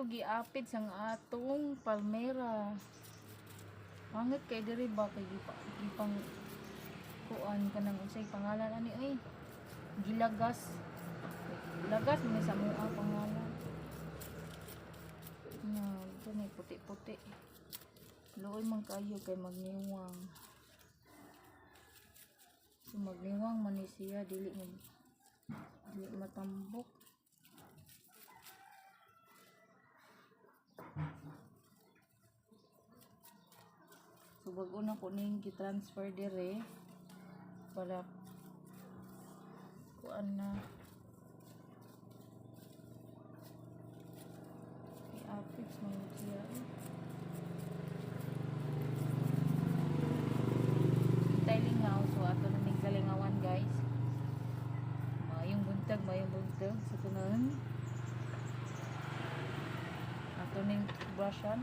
to giapit sang atong palmera. Pangit kay diri ba kay gipa- gipang kuan kanang unsay pangalan ani ay gilagas. Lagas man sa mga pangalan. Na, ito na puti-puti. Looy man kayo kay magniwang. So magniwang man siya dili mag dili matambok. So bago na ko ning gi-transfer dire para kuan na i-apix man siya. eh. Hintay lingaw so ato na ning kalingawan guys. Mayong buntag, mayong buntag sa tunan. Ato ning brushan.